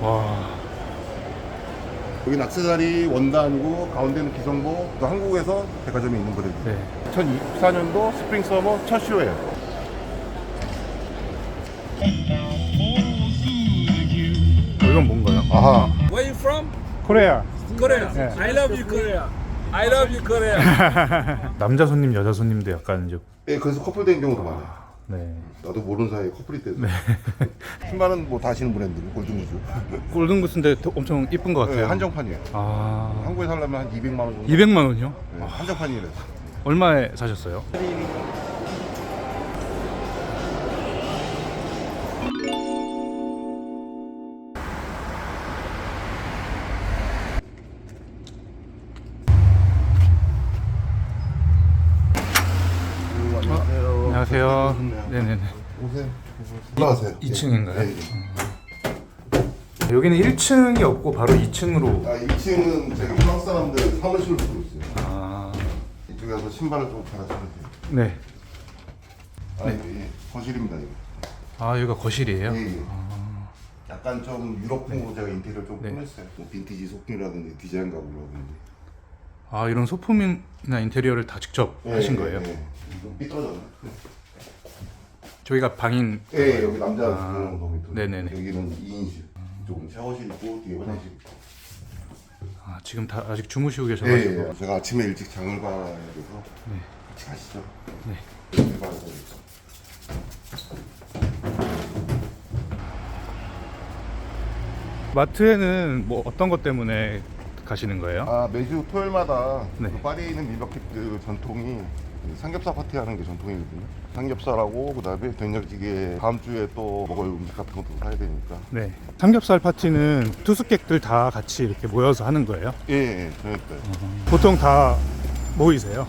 와. 여기 낙세자리 원단이고 가운데는 기성보 또 한국에서 백화점에 있는 브랜드. 네. 2024년도 스프링 서머 첫 쇼예요. 이건 뭔가요? 아하. Where you from? 코리아. Korea. Yeah. I love you, Korea. I love you, Korea. 남자 손님, 여자 손님도 약간 이제 예, 그래서 커플 된 경우도 많아요. 네. 나도 모르는 사이에 커플이 돼서. 신발은 뭐 다 아시는 브랜드, 골든무즈. 골든구스인데 더- 엄청 이쁜 것 네, 같아요. 한정판이에요. 아. 한국에 살려면 한 200만 원 정도. 200만 원이요? 네, 한정판이래요. 얼마에 사셨어요? 안녕하세요. 네네네. 오세요. 올라가세요. 이- 이층인가요? 네, 네. 여기는 1층이 없고 바로 2층으로. 아, 2층은 저기 프랑스 사람들 사무실로 쓰고 있어요. 아. 이쪽에 가서 신발을 좀 갈아주세요. 네. 아, 네. 예, 거실입니다, 이거. 아, 여기가 거실이에요? 예, 예. 약간 좀 유럽풍으로 제가 인테리어 좀 네. 꾸몄어요. 뭐 빈티지 소품이라든지 디자인 가구라든지. 아, 이런 소품이나 인테리어를 다 직접 예, 하신 예, 거예요? 예. 좀 삐뚤어졌네. 저희가 방인. 예, 여기 남자 아, 두 놈이 또. 네네네. 여기는 2인실. 이쪽은 샤워실 있고 뒤에 화장실 있고. 아, 지금 다 아직 주무시고 예, 계셔가지고. 예. 제가 아침에 일찍 장을 가야 돼서 네. 같이 가시죠. 네. 네. 마트에는 뭐 어떤 것 때문에 가시는 거예요? 아 매주 토요일마다 네. 그 파리에 있는 전통이 그 삼겹살 파티 하는 게 전통이거든요. 삼겹살하고 그다음에 된장찌개 다음 주에 또 먹을 음식 같은 것도 사야 되니까. 네. 삼겹살 파티는 투숙객들 다 같이 이렇게 모여서 하는 거예요? 예, 예 저녁 때. 보통 다 모이세요?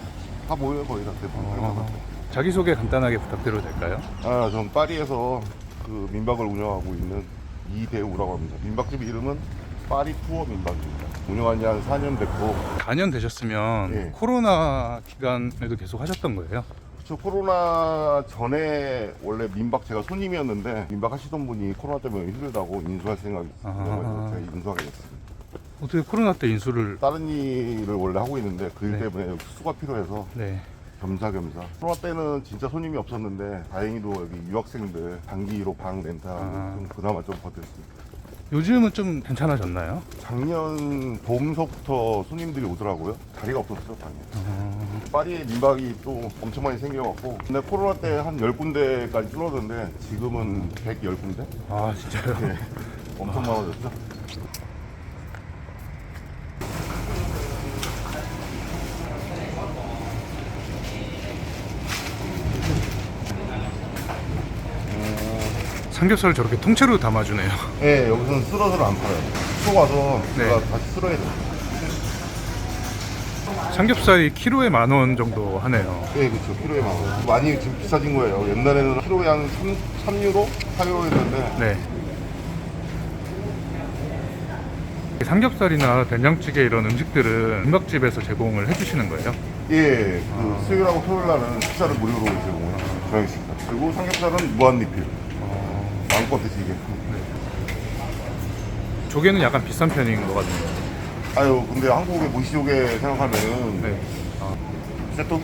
다 모여요 거의 다 대부분. 어, 자기소개 간단하게 부탁드려도 될까요? 아, 전 파리에서 그 민박을 운영하고 있는 이대우라고 합니다. 민박집 이름은 파리 투어 민박입니다. 운영한 지 한 4년 됐고 4년 되셨으면 예. 코로나 기간에도 계속 하셨던 거예요? 저 코로나 전에 원래 민박 제가 손님이었는데 민박 하시던 분이 코로나 때문에 힘들다고 인수할 생각이 있어서. 제가 인수하게 됐습니다. 어떻게 코로나 때 인수를 다른 일을 원래 하고 있는데 그 일 네. 때문에 수가 필요해서 네. 겸사겸사 코로나 때는 진짜 손님이 없었는데 다행히도 여기 유학생들 단기로 방 렌탈하고 아. 좀 그나마 좀 버텼습니다. 요즘은 좀 괜찮아졌나요? 작년 봄서부터 손님들이 오더라고요. 자리가 없었어요, 방에. 어, 파리에 민박이 또 엄청 많이 생겨갖고 근데 코로나 때 한 10군데까지 줄어들었는데 지금은 110군데? 아 진짜요? 네. 엄청 많아졌죠? 삼겹살을 저렇게 통째로 담아주네요. 네, 여기서는 쓸어서는 안 팔아요. 속 와서 네. 제가 다시 쓸어야 돼요. 삼겹살이 키로에 만 원 정도 하네요. 네, 그렇죠. 키로에 만 원. 많이 지금 비싸진 거예요. 옛날에는 키로에 한 3, 3유로? 4유로 했는데 네. 삼겹살이나 된장찌개 이런 음식들은 민박집에서 제공을 해주시는 거예요? 예, 그 수요일하고 토요일 날은 식사를 무료로 제공해요. 저녁 식사. 그리고 삼겹살은 무한 리필. 마음껏 드시게. 조개는 약간 비싼 편인 것 같네요. 아유, 근데 한국의 무시조개 생각하면은 네. 세트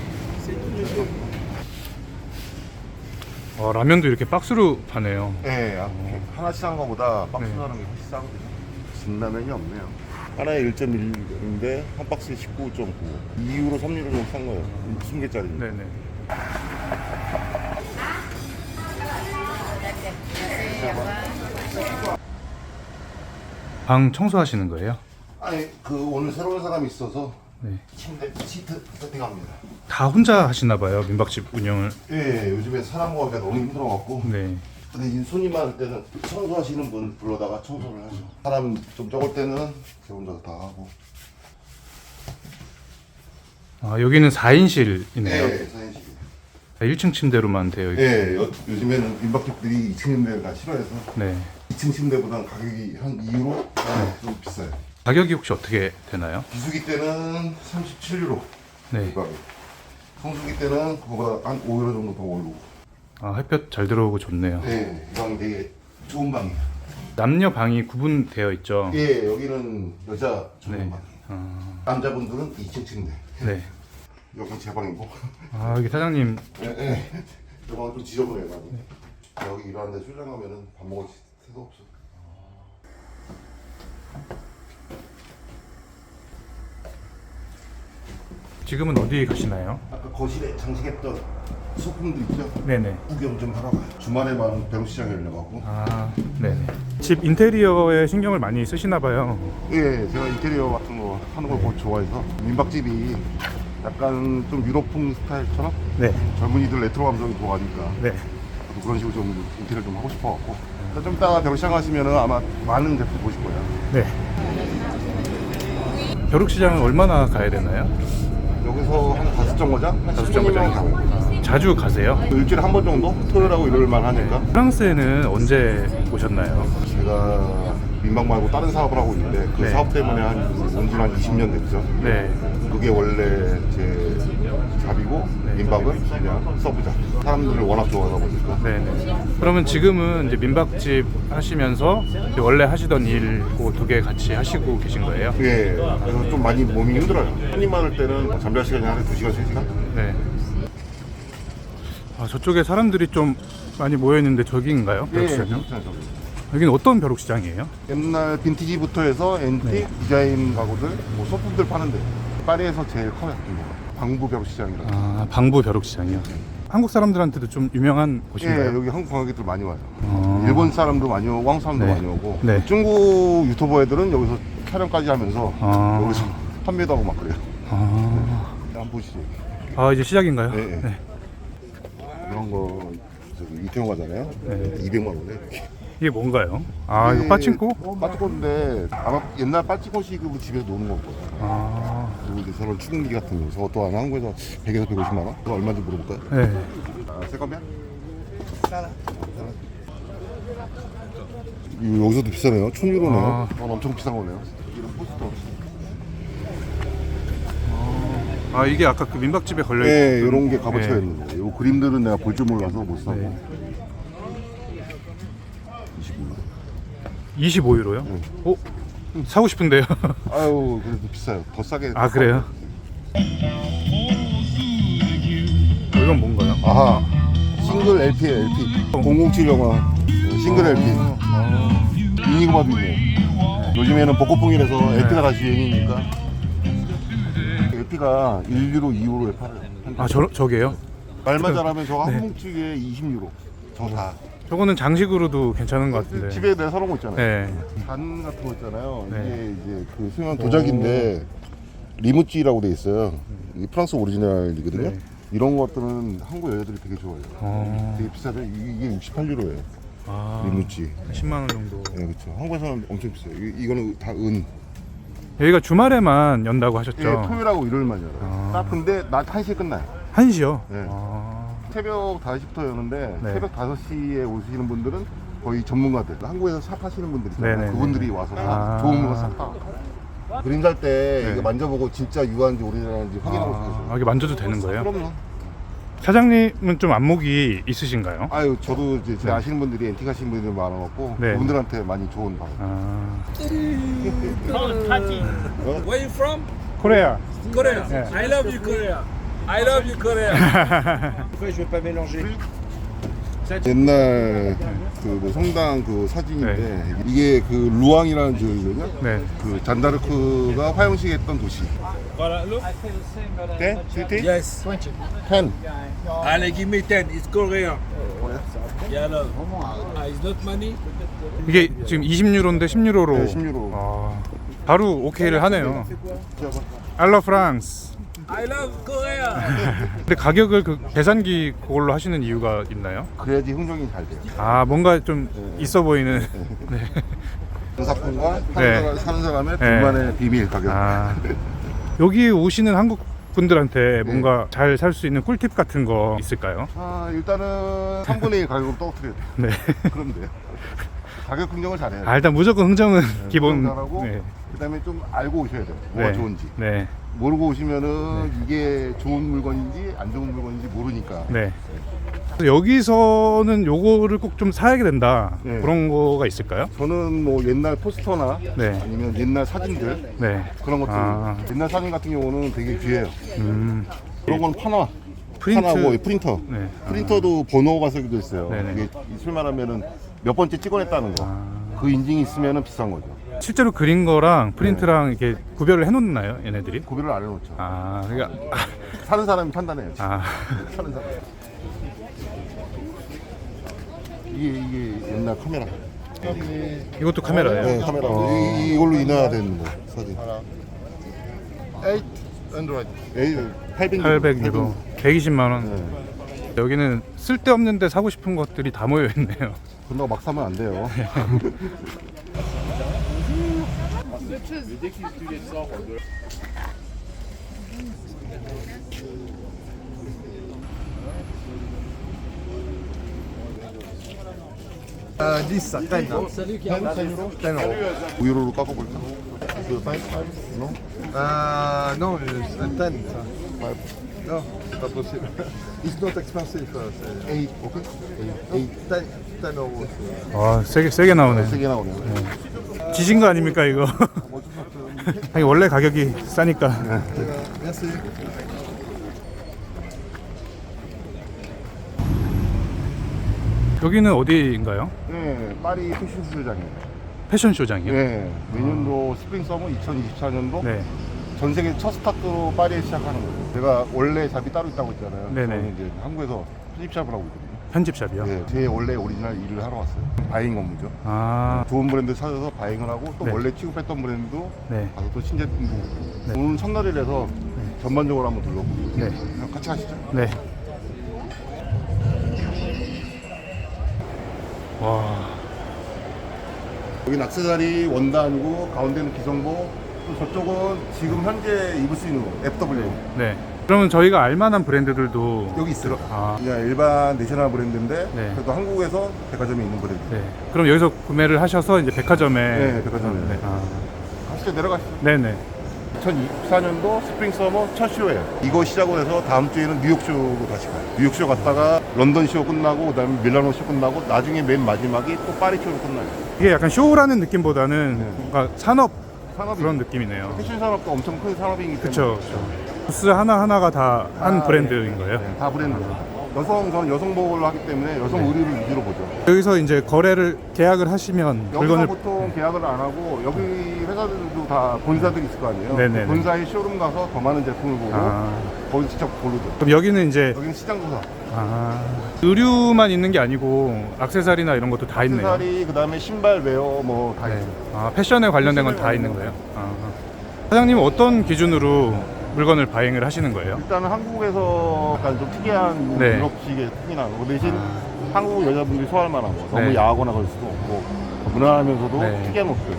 어, 라면도 이렇게 박스로 파네요. 예, 아, 하나씩 한 거보다 박스 네. 하는 게 훨씬 싸거든요. 진라면이 없네요. 하나에 1.1인데 한 박스에 19.9. 2유로, 3유로 정도 싼 거예요. 20개짜리. 네네. 방 청소하시는 거예요? 아니, 그 오늘 새로운 사람이 있어서 네. 침대 시트 세팅합니다. 다 혼자 하시나 봐요, 민박집 운영을. 예, 요즘에 사람 구하기가 너무 힘들어갖고. 네. 근데 손님 많을 때는 청소하시는 분 불러다가 청소를 하죠. 사람 좀 적을 때는 제 혼자서 다 하고. 아, 여기는 4인실이네요. 예, 사인식. 1층 침대로만 되어 있고. 예, 요, 요즘에는 민박집들이 2층 침대를 다 싫어해서 네. 2층 침대보다는 가격이 한 2유로 좀 비싸요. 가격이 혹시 어떻게 되나요? 비수기 때는 37유로. 네. 성수기 때는 그거보다 한 5유로 정도 더 오르고. 아, 햇볕 잘 들어오고 좋네요. 네, 이 방이 되게 좋은 방이에요. 남녀 방이 구분되어 있죠. 예, 여기는 여자 네. 전문방. 어, 남자분들은 2층 침대. 네. 여기 제 방이고. 아 여기 사장님 예, 예. 저 방은 좀 지저분해요, 많이. 여기 일하는데 출장 가면은 밥 먹을 새도 없어. 지금은 어디 가시나요? 아까 거실에 장식했던 소품들 있죠? 네네. 구경 좀 하러 가요. 주말에만 배로시장에 열려가고. 아 네네. 집 인테리어에 신경을 많이 쓰시나 봐요. 예, 제가 인테리어 같은 거 하는 걸뭐 좋아해서 민박집이 약간 좀 유럽풍 스타일처럼 네. 젊은이들 레트로 감성이 좋아하니까 네. 저도 그런 식으로 좀 인테리어 좀 하고 싶어 갖고 그래서 좀 이따가 벼룩시장 가시면은 아마 많은 제품 보실 거예요 네. 벼룩시장은 얼마나 가야 되나요? 여기서 한 다섯 정거장? 다섯 정거장. 가고 아, 자주 가세요? 일주일에 한 번 정도? 토요일하고 일요일만 하니까 프랑스에는 언제 오셨나요? 제가 민박 말고 다른 사업을 하고 있는데 그 네. 사업 때문에 한 온지 한 20년 됐죠 네. 그게 원래 제 잡이고 네. 민박은 그냥 서브 잡 사람들을 워낙 좋아하다 보니까 네네. 그러면 지금은 이제 민박집 하시면서 이제 원래 하시던 일고 두 개 같이 하시고 계신 거예요? 예, 그래서 좀 많이 몸이 힘들어요. 한 입만 할 때는 잠잘 시간이 하루에 2시간, 3시간? 네. 아 저쪽에 사람들이 좀 많이 모여 있는데 저기인가요? 벼룩시장요? 여기는 어떤 벼룩 시장이에요? 옛날 빈티지부터 해서 앤틱, 네. 디자인 가구들, 뭐 소품들 파는데 파리에서 제일 커요. 방부 벼룩 시장이라. 아 방부 벼룩 시장이요. 한국 사람들한테도 좀 유명한 예, 곳인가요? 여기 한국 관광객들 많이 와요. 어. 일본 사람도 많이 오고, 한국 사람도 네. 많이 오고. 네. 중국 유튜버 애들은 여기서 촬영까지 하면서 아. 여기서 판매도 하고 막 그래요. 아, 한번 보시죠. 아 이제 시작인가요? 네. 이런 거 저기 이태원 가잖아요. 네. 200만 원에. 이게 뭔가요? 아 이거 빠친코? 빠친코인데 아마 옛날 빠친코식으로 집에서 노는 거고요. 아, 그리고 이제 저런 축구기 같은 거 저것도 한 한국에서 100에서 150만 원? 그거 얼마인지 물어볼까요? 네. 아, 새 거면? 이거 여기서도 비싸네요. 1000유로네요. 아. 어, 엄청 비싼 거네요. 이런 포스터. 아 이게 아까 그 민박집에 걸려 있던 네, 이런 게 값어치가 네. 있는 거예요. 이 그림들은 내가 볼 줄 몰라서 못 사고. 네. 25유로. 25유로요? 네. 어? 사고 싶은데요. 아유, 그래도 비싸요. 더 싸게. 아 그래요? 어, 이건 뭔가요? 아하. 싱글 LP에 LP. 007 영화. 싱글 LP. 유니그마도 있네요. 요즘에는 복고풍이라서 LP가 다시 유행이니까. LP가 1유로, 2유로에 팔아요. 아 저, 저게요? 말만 잘하면 저거 네. 한 뭉치에 20유로. 저 다. 저거는 장식으로도 괜찮은 것 같은데 집에 내가 사놓은 거 있잖아요. 네. 단 같은 거 있잖아요. 네. 이게 이제 그 수면 도자기인데 리무찌라고 돼 있어요. 이게 프랑스 오리지널이거든요. 네. 이런 것들은 한국 여자들이 되게 좋아해요. 어... 되게 비싸죠. 이게 68유로예요. 아... 리무찌. 10만 원 정도 네, 그렇죠. 한국에서는 엄청 비싸요. 이, 이거는 다 은. 여기가 주말에만 연다고 하셨죠? 예, 토요일하고 일요일만 열어요. 아. 딱 근데 낮 1시에 끝나요. 1시요? 네. 아... 새벽 5시부터 여는데 네. 새벽 5시에 오시는 분들은 거의 전문가들. 한국에서 샵 하시는 분들 있잖아요. 네네네. 그분들이 와서 다 아. 좋은 물건 싹 다. 그림 살 때 네. 이거 만져보고 진짜 유한지 오리지널인지 확인하고 아, 사세요. 이게 만져도 되는 거예요? 그럼요. 사장님은 좀 안목이 있으신가요? 아유 저도 이제 제 네. 아시는 분들이 엔틱 하시는 분들이 많아갖고 네. 그분들한테 많이 좋은 방. 아... Where you from? 코레아 Korea. Yeah. I love you, Korea. I love you, Korea. 옛날 그뭐 성당 그 사진인데 이게 그 루앙이라는 지역이거든요. 네. 그 잔다르크가 화영식했던 도시. Voilà, look. 네? 스위티? Yes. 펜. Allez, give me 10. It's Korean. Yeah, look. Ah, it's not money. 이게 지금 20유로인데 10유로로 네, 10유로. 아, 바로 오케이를 하네요 알러 프랑스 I love Korea. 근데 가격을 그 계산기 그걸로 하시는 이유가 있나요? 그래야지 흥정이 잘 돼요. 아 뭔가 좀 있어 보이는 네. 사는, 네. 사람, 사는 사람의 네. 둘만의 비밀 가격. 아 여기 오시는 한국 분들한테 뭔가 잘 살 수 있는 꿀팁 같은 거 있을까요? 아, 일단은 3분의 1 가격으로 떨어뜨려야 돼요. 네. 그럼 돼요. 가격 흥정을 잘해야 돼요. 아 일단 무조건 흥정은 기본 잘하고 네. 그다음에 좀 알고 오셔야 돼요. 뭐가 네. 좋은지. 네. 모르고 오시면은 이게 좋은 물건인지 안 좋은 물건인지 모르니까. 네. 그래서 여기서는 요거를 꼭 좀 사야 된다. 네. 그런 거가 있을까요? 저는 뭐 옛날 포스터나 네. 아니면 옛날 사진들 네. 그런 것들 아. 옛날 사진 같은 경우는 되게 귀해요. 음. 그런 건 파나 프린트. 파나고 이 프린터. 네. 프린터도 번호가 써기도 있어요. 네네. 이게 술 말하면은 몇 번째 찍어냈다는 거. 아. 그 인증이 있으면은 비싼 거죠. 실제로 그린 거랑 프린트랑 이렇게 구별을 해 놓나요, 얘네들이? 구별을 안 해놓죠. 아, 그러니까 사는 사람이 판단해요. 아. 사는 사람. 이게 이게 옛날 카메라. 이것도 카메라예요. 네, 카메라. 어. 이, 이걸로 인화가 되는 거 사진. 800. 에이, 800 800 유로. 120만 원. 네. 여기는 쓸데없는데 사고 싶은 것들이 다 모여 있네요. 그런다고 막 사면 안 돼요. Euh, 10, ça, 10. 10 euros. 10 euros. 5유로로 깎아볼까? 그 no? Euh, non, euh, c'est 10, ça. Non, c'est pas possible. It's not expensive. uh, c'est- 8, 오케이? 8, 10, 10 euros. c'est- 와, 세게 세게 나오네. 3개 나오네. 지신 거 아닙니까, 이거? 아니, 원래 가격이 싸니까. 여기는 어디인가요? 네, 파리 패션 수장이에요. 패션 쇼장이요? 네, 내년도 스프링 서머 2024년도 네. 전 세계 첫 스타트로 파리에 시작하는 거예요. 제가 원래 잡이 따로 있다고 했잖아요. 네네. 저는 이제 한국에서 편집샵을 하고 있거든요. 편집샵이요? 네, 제 원래 오리지널 일을 하러 왔어요. 바잉 업무죠. 아, 좋은 브랜드 찾아서 바잉을 하고 또 네. 원래 취급했던 브랜드도 네. 가서 또 신제품도 네. 오늘 첫날이라서 전반적으로 한번 둘러보고 네. 같이 가시죠. 네. 와, 여기 낙세자리 원단이고 가운데는 기성복 또 저쪽은 지금 현재 입을 수 있는 거 FW 네. 그러면 저희가 알만한 브랜드들도 여기 있어요. 아, 그냥 일반 내셔널 브랜드인데 네. 그래도 한국에서 백화점에 있는 브랜드. 네. 그럼 여기서 구매를 하셔서 이제 백화점에 네, 백화점에. 네. 아, 가시죠 내려가시죠. 네네. 2024년도 스프링 서머 첫 쇼예요. 이거 시작으로 해서 다음 주에는 뉴욕 쇼로 다시 가요. 뉴욕 쇼 갔다가 런던 쇼 끝나고 그다음에 밀라노 쇼 끝나고 나중에 맨 마지막이 또 파리 쇼로 끝나요. 이게 약간 쇼라는 느낌보다는 네. 뭔가 산업 산업이 그런 느낌이네요. 패션 산업도 엄청 큰 산업이기 때문에 그렇죠. 부스 하나 하나가 다 한 아, 브랜드인 거예요. 네, 다 브랜드. 여성 저는 여성복을 하기 때문에 여성 네. 의류를 위주로 보죠. 여기서 이제 거래를 계약을 하시면 여기서 물건을 보통 계약을 안 하고 여기 회사들도 다 본사들이 있을 거 아니에요. 네네네. 그 본사의 쇼룸 가서 더 많은 제품을 보고 아, 거기서 직접 고르죠. 그럼 여기는 이제 여기는 시장 조사. 아, 의류만 있는 게 아니고 악세사리나 이런 것도 다 있네요. 액세서리 그다음에 신발 웨어 뭐다 네. 있어요. 아, 패션에 관련된 건 다 있는 거예요. 아. 사장님 어떤 기준으로 물건을 바잉을 하시는 거예요? 일단은 한국에서 약간 좀 특이한 네. 유럽식의 특이나 그 대신 한국 여자분들이 소화할 만한 거 너무 네. 야하거나 그럴 수도 없고 무난하면서도 네. 특이한 옷들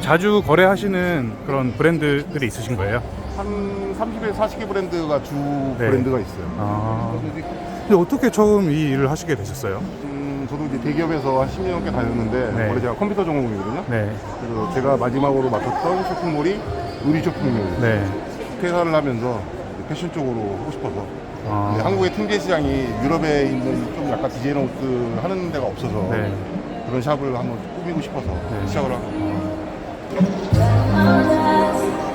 자주 거래하시는 그런 브랜드들이 있으신 거예요? 한 30에 40개 브랜드가 주 네. 브랜드가 있어요. 아. 근데 어떻게 처음 이 일을 하시게 되셨어요? 음, 저도 이제 대기업에서 한 10년 넘게 다녔는데 네. 원래 제가 컴퓨터 전공이거든요. 네. 그래서 제가 마지막으로 맡았던 쇼핑몰이 의류 쇼핑몰이에요. 네. 퇴사를 하면서 패션 쪽으로 하고 싶어서 아. 한국의 팀계 시장이 유럽에 있는 좀 약간 디자이너 옷들 하는 데가 없어서 네. 그런 샵을 한번 꾸미고 싶어서 네. 시작을 하고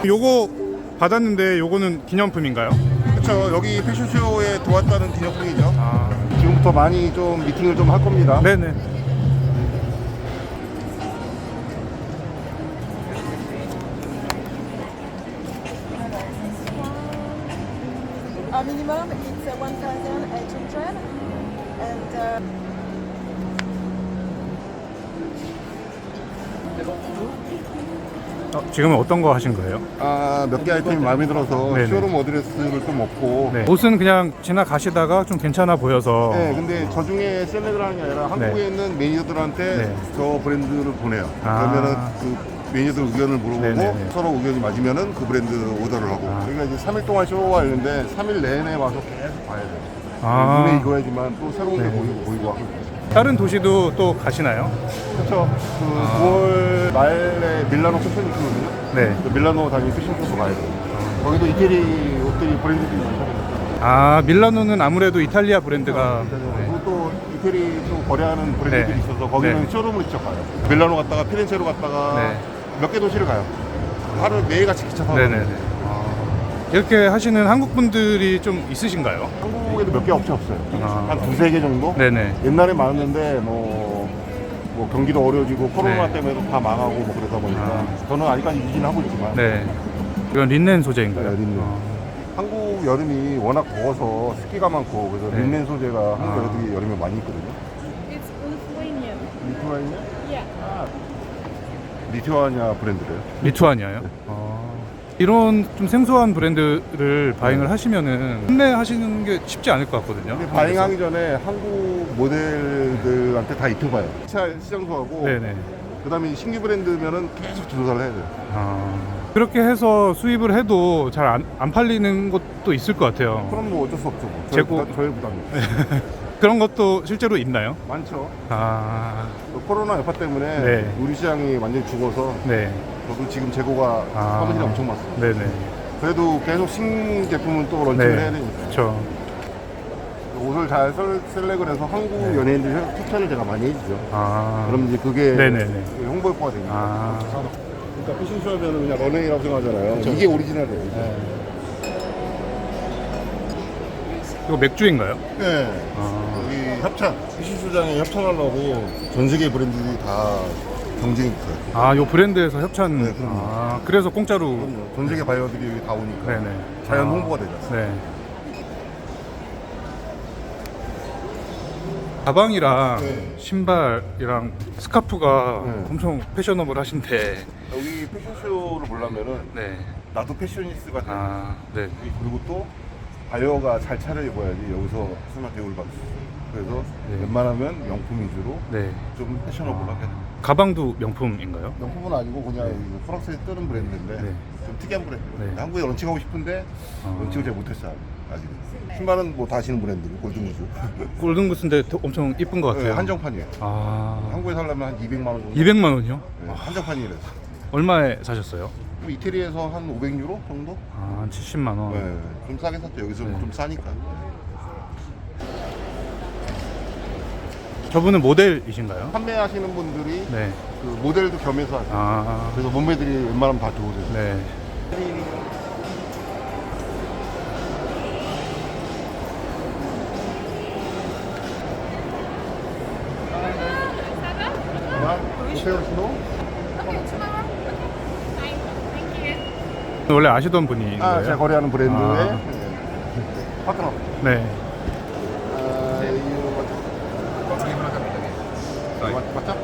요거 받았는데 요거는 기념품인가요? 그렇죠 여기 패션쇼에 도왔다는 기념품이죠 아. 지금부터 많이 좀 미팅을 좀 할 겁니다 네네. Minimum is uh, 1,800 and uh, 어, 지금은 어떤 거 하신 거예요? 아, 몇 개 아이템이 마음에 들어서 네네. 쇼룸 어드레스를 좀 얻고 네. 옷은 그냥 지나가시다가 좀 괜찮아 보여서 네, 근데 저 중에 셀렉을 하는 게 아니라 한국에 있는 매니저들한테 네. 저 브랜드를 보내요. 아. 그러면은 그 매니저들 의견을 물어보고 네네네. 서로 의견이 맞으면은 그 브랜드 오더를 하고. 아. 저희가 이제 3일 동안 쇼가 있는데 3일 내내 와서 계속 봐야 돼요. 아. 눈에 익어야지만 또 새로운 게 네. 보이고 보이고 하고. 다른 도시도 또 가시나요? 그렇죠. 그 9월 마엘레 밀라노 패션이 있거든요. 네. 그 밀라노 다니는 패션 쇼도 가야 돼요. 거기도 이태리 옷들이 브랜드들이 많잖아요. 아 밀라노는 아무래도 이탈리아 브랜드가 그리고 또 이태리 또 거래하는 브랜드들이 네. 있어서 거기는 네. 쇼룸을 직접 가요. 밀라노 갔다가 피렌체로 갔다가 네. 몇 개 도시를 가요. 하루 매일같이 기차 타고 네네네. 이렇게 하시는 한국 분들이 좀 있으신가요? 한국에도 몇 개 업체 없어요. 아. 한 두세 개 정도? 네네. 옛날에 많았는데 뭐, 뭐 경기도 어려지고 코로나 네. 때문에 다 망하고 뭐 그러다 보니까 아. 저는 아직까지 유지는 하고 있지만 네. 이건 린넨 소재인가요? 네, 린넨. 어. 한국 여름이 워낙 더워서 습기가 많고 그래서 네. 린넨 소재가 한국 아. 여름에 많이 입거든요. It's Lithuanian. 리투아니아? Yeah. 리투아니아 브랜드래요. 리투아니아요? 어. 이런 좀 생소한 브랜드를 바잉을 하시면은 판매하시는 게 쉽지 않을 것 같거든요. 근데 바잉하기 전에 한국 모델들한테 다 입혀봐요. 차 시장소하고 네네. 그다음에 신규 브랜드면은 계속 조사를 해야 돼요. 아. 그렇게 해서 수입을 해도 잘 안 안 팔리는 것도 있을 것 같아요. 그럼 뭐 어쩔 수 없죠. 뭐. 저희 재고- 부담, 저희 부담이 그런 것도 실제로 있나요? 많죠. 아, 또 코로나 여파 때문에 네. 우리 시장이 완전히 죽어서 네. 저도 지금 재고가 아. 사무실에 엄청 많습니다. 네네. 그래도 계속 신제품은 또 런칭을 해야 되니까 그렇죠. 옷을 잘 셀- 셀렉을 해서 한국 연예인들 추천을 제가 많이 해주죠. 아, 그럼 이제 그게 네네네. 홍보 효과가 되니까. 아, 그러니까 패션쇼 하면 그냥 런웨이라고 생각하잖아요. 이게 오리지널이에요. 이거 맥주인가요? 네. 아, 여기 협찬, 패션쇼장에 협찬하려고 전 세계 브랜드들이 다 경쟁이 붙어요. 아, 요 브랜드에서 협찬. 네, 그럼요. 아, 그래서 공짜로. 그럼요. 전 세계 바이어들이 여기 다 오니까 네네. 자연 아, 홍보가 되죠. 네. 가방이랑 네. 신발이랑 스카프가 네. 엄청 패셔너블 하신데. 여기 패션쇼를 보려면은 네. 나도 패셔니스트가 돼. 아, 네. 그리고 또 바이어가 잘 차려입어야지 여기서 수나 대우를 받을 수 있어요. 그래서 네. 웬만하면 명품 위주로 네. 좀 패셔너블하게. 가방도 명품인가요? 명품은 아니고 그냥 네. 이 프랑스에 뜨는 브랜드인데 네. 좀 특이한 브랜드. 네. 한국에 런칭하고 싶은데 아. 런칭을 잘 못했어요. 아직. 신발은 뭐 다 아시는 브랜드고 골든무즈. 골든구스인데 더- 엄청 이쁜 것 같아요. 네, 한정판이에요. 아, 한국에 살려면 한 200만 원 정도. 200만 원이요? 네, 한정판이래요. 얼마에 사셨어요? 뭐 이태리에서 한 500유로 정도? 아, 한 70만 원. 네, 좀 싸게 샀죠. 여기서 네. 좀 싸니까. 저분은 모델이신가요? 판매하시는 분들이 네. 그 모델도 겸해서 하세요. 아, 그래서 몸매들이 웬만하면 다 좋으세요. 네. 오세요, 신호? 원래 아시던 거예요? 아, 제가 거래하는 브랜드의 아. 네, 파트너. 네. 아, 이거 맞- 맞죠?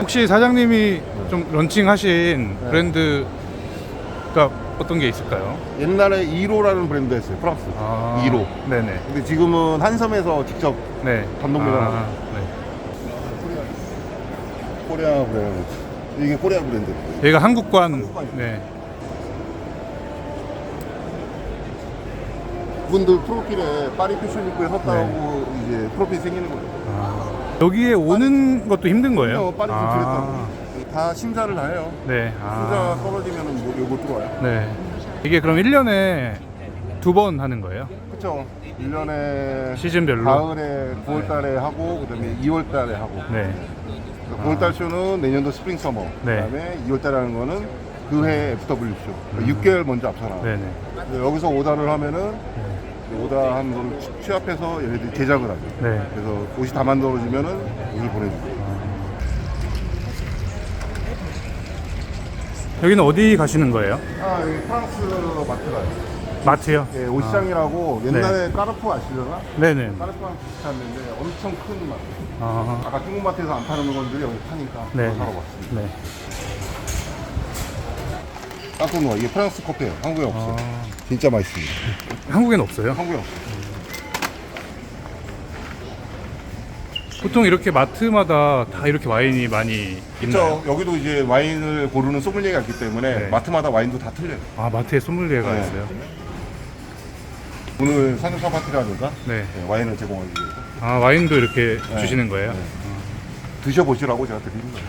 혹시 사장님이 좀 런칭하신 네. 브랜드가 어떤 게 있을까요? 옛날에 2로라는 브랜드였어요, 프랑스. 아, 2로. 네네. 근데 지금은 한섬에서 직접 네. 단독 매장. 아, 네. 코리아 브랜드. 이게 코리아 브랜드. 여기가 한국관. 한국관이요. 네. 그분들 프로필에 파리 패션 입구에 섰다고 이제 프로필 생기는 거예요. 아, 여기에 오는 것도 힘든 거예요? 그래요, 파리 아, 진출했다고. 다 심사를 다 해요. 네. 심사 아, 떨어지면 뭐 요거 들어와요. 네. 이게 그럼 1년에 두 번 하는 거예요? 그쵸. 1년에 시즌별로? 가을에 9월 달에 하고 그다음에 2월 달에 하고. 네. 9월 달 쇼는 내년도 스프링 서머. 네. 그다음에 2월 달에 하는 거는 그 해 FW 쇼. 그러니까 6개월 먼저 앞서 나와. 네네. 여기서 오다를 하면은 오다 한 거를 취- 취합해서 얘네들이 제작을 하죠. 네. 그래서 옷이 다 만들어지면은 옷을 보내주고. 여기는 어디 가시는 거예요? 아 여기 프랑스 마트 가요. 마트요? 예, 옷시장이라고 옛날에 까르푸 아시려나? 네네. 까르푸랑 비슷한데 엄청 큰 마트. 아, 아까 중국 마트에서 안 파는 물건들이 여기 파니까 네. 사러 왔습니다. 네. 놀라 이게 프랑스 커피예요. 한국에 없어요. 아, 진짜 맛있습니다. 한국엔 없어요? 한국에 없어요. 보통 이렇게 마트마다 다 이렇게 와인이 많이 있나요? 그렇죠. 여기도 이제 와인을 고르는 소믈리에가 있기 때문에 네. 마트마다 와인도 다 틀려요. 아 마트에 소믈리에가 네. 있어요? 오늘 산유사 파티라든가 네. 네, 와인을 제공하기 위해서. 아 와인도 이렇게 네. 주시는 거예요? 네. 아. 드셔보시라고 제가 드리는 거예요.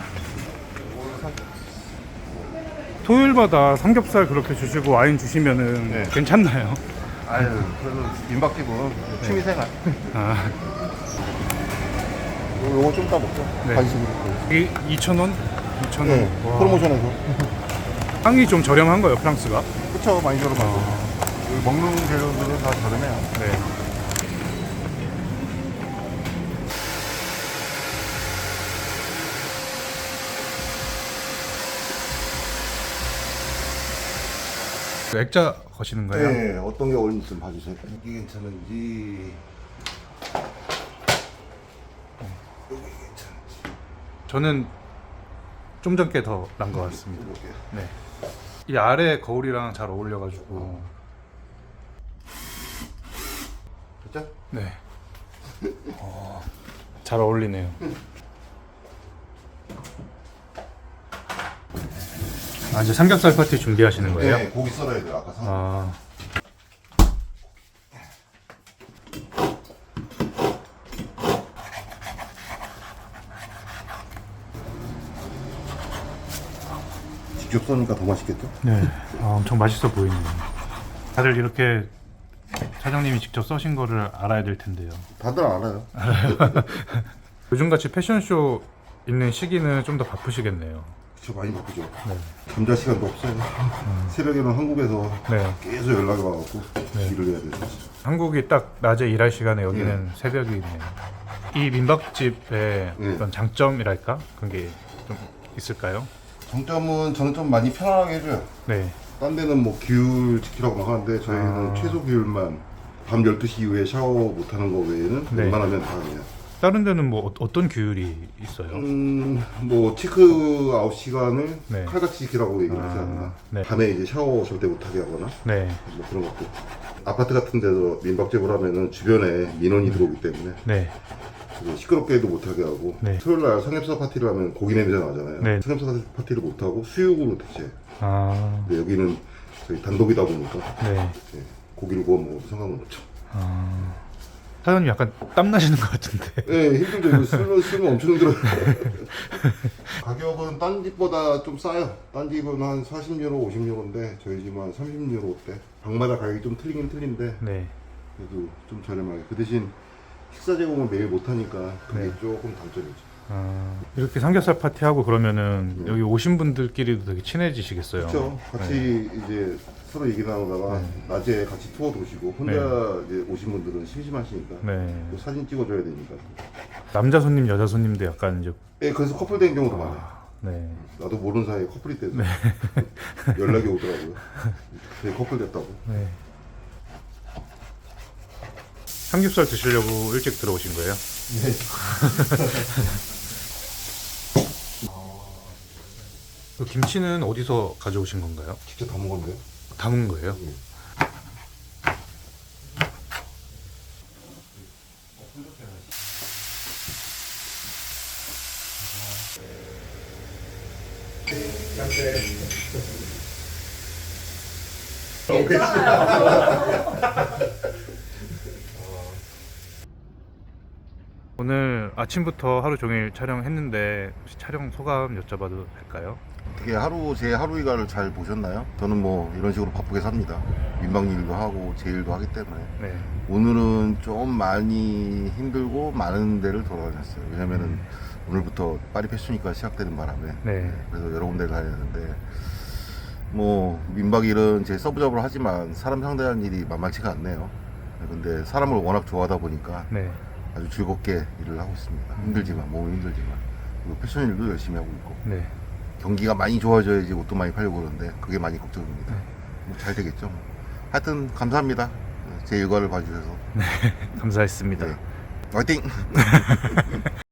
토요일마다 삼겹살 그렇게 주시고 와인 주시면은 네. 괜찮나요? 아유, 그래도 민박집은 취미생활. 아, 요- 요거 좀 이따 먹죠. 네. 간식으로. 이게 2,000원? 2,000원. 네, 와. 프로모션에서. 빵이 좀 저렴한 거예요, 프랑스가? 그쵸, 많이 저렴하죠. 여기 먹는 재료들은 다 저렴해요. 네. 액자 거시는 거예요? 네, 어떤 게 어울리는지 좀 봐주세요. 이게 괜찮은지. 여기 괜찮은지. 저는 좀 전께 더 난 것 같습니다. 네. 이 아래 거울이랑 잘 어울려가지고. 됐죠? 네. 어, 잘 어울리네요. 아, 이제 삼겹살 파티 준비하시는 거예요? 네, 고기 썰어야 돼요. 아까 산. 아, 직접 써니까 더 맛있겠죠? 네. 아, 엄청 맛있어 보이네요. 다들 이렇게 사장님이 직접 써신 거를 알아야 될 텐데요. 다들 알아요. 요즘같이 패션쇼 있는 시기는 좀 더 바쁘시겠네요. 그쵸, 많이 바쁘죠. 잠잘 시간도 없어요. 새벽에는 한국에서 네. 계속 연락이 와갖고 일을 해야 돼요. 한국이 딱 낮에 일할 시간에 여기는 새벽이 있네요. 이 민박집의 네. 어떤 장점이랄까 그런 게 좀 있을까요? 정점은 저는 좀 많이 편안하게 해줘요. 네. 딴 데는 뭐 기율 지키라고 막 하는데 저희는 아. 최소 기율만 밤 12시 이후에 샤워 못하는 거 외에는 네. 웬만하면 다 그냥 다른 데는 뭐 어- 어떤 규율이 있어요? 음, 뭐 체크 아웃 시간을 네. 칼같이 지키라고 얘기를 하지 아, 않나 네. 밤에 이제 샤워 절대 못하게 하거나 네. 뭐 그런 것도 아파트 같은 데서 민박집을 하면은 주변에 민원이 들어오기 때문에 네. 그 시끄럽게도 못하게 하고 네. 토요일 날 삼겹살 파티를 하면 고기 냄새 나잖아요 네. 삼겹살 파티를 못 하고 수육으로 대체 아. 근데 여기는 저희 단독이다 보니까 네. 예, 고기를 구워 먹어도 상관은 없죠 아. 사장님 약간 땀 나시는 것 같은데. 네, 힘들죠. 이거 쓰면, 쓰면 엄청 힘들어요. 가격은 딴 집보다 좀 싸요. 딴 집은 한 40유로, 50유로인데 저희 집은 한 30유로 대. 방마다 가격이 좀 틀리긴 틀린데 네. 그래도 좀 저렴하게. 그 대신 식사 제공을 매일 못하니까 그게 네. 조금 단점이죠. 아, 이렇게 삼겹살 파티 하고 그러면 네. 여기 오신 분들끼리도 되게 친해지시겠어요. 그렇죠. 같이 이제 서로 얘기 나누다가 낮에 같이 투어 도시고 혼자 이제 오신 분들은 심심하시니까 네. 또 사진 찍어줘야 되니까. 남자 손님, 여자 손님도 약간 이제 예, 그래서 커플 된 경우도 많아요. 네. 나도 모르는 사이에 커플이 돼서 연락이 오더라고요. 저희 커플 됐다고. 네. 삼겹살 드시려고 일찍 들어오신 거예요? 그 김치는 어디서 가져오신 건가요? 직접 다 먹었는데요? 담은 거예요? 오늘 아침부터 하루 종일 촬영했는데 혹시 촬영 소감 여쭤봐도 될까요? 어떻게 하루 제 하루 일과를 잘 보셨나요? 저는 뭐 이런 식으로 바쁘게 삽니다. 민박 일도 하고 제 일도 하기 때문에 네. 오늘은 좀 많이 힘들고 많은 데를 돌아다녔어요. 왜냐면은 오늘부터 파리 패션위가 시작되는 바람에 네. 그래서 여러 군데를 다녔는데 뭐 민박 일은 제 서브잡으로 하지만 사람 상대하는 일이 만만치가 않네요. 근데 사람을 워낙 좋아하다 보니까 네. 아주 즐겁게 일을 하고 있습니다. 힘들지만 몸이 힘들지만 그리고 패션 일도 열심히 하고 있고 네. 경기가 많이 좋아져야지 옷도 많이 팔려고 그러는데 그게 많이 걱정입니다. 뭐 잘 되겠죠. 뭐. 하여튼 감사합니다. 제 일과를 봐주셔서 감사했습니다. 네. 화이팅!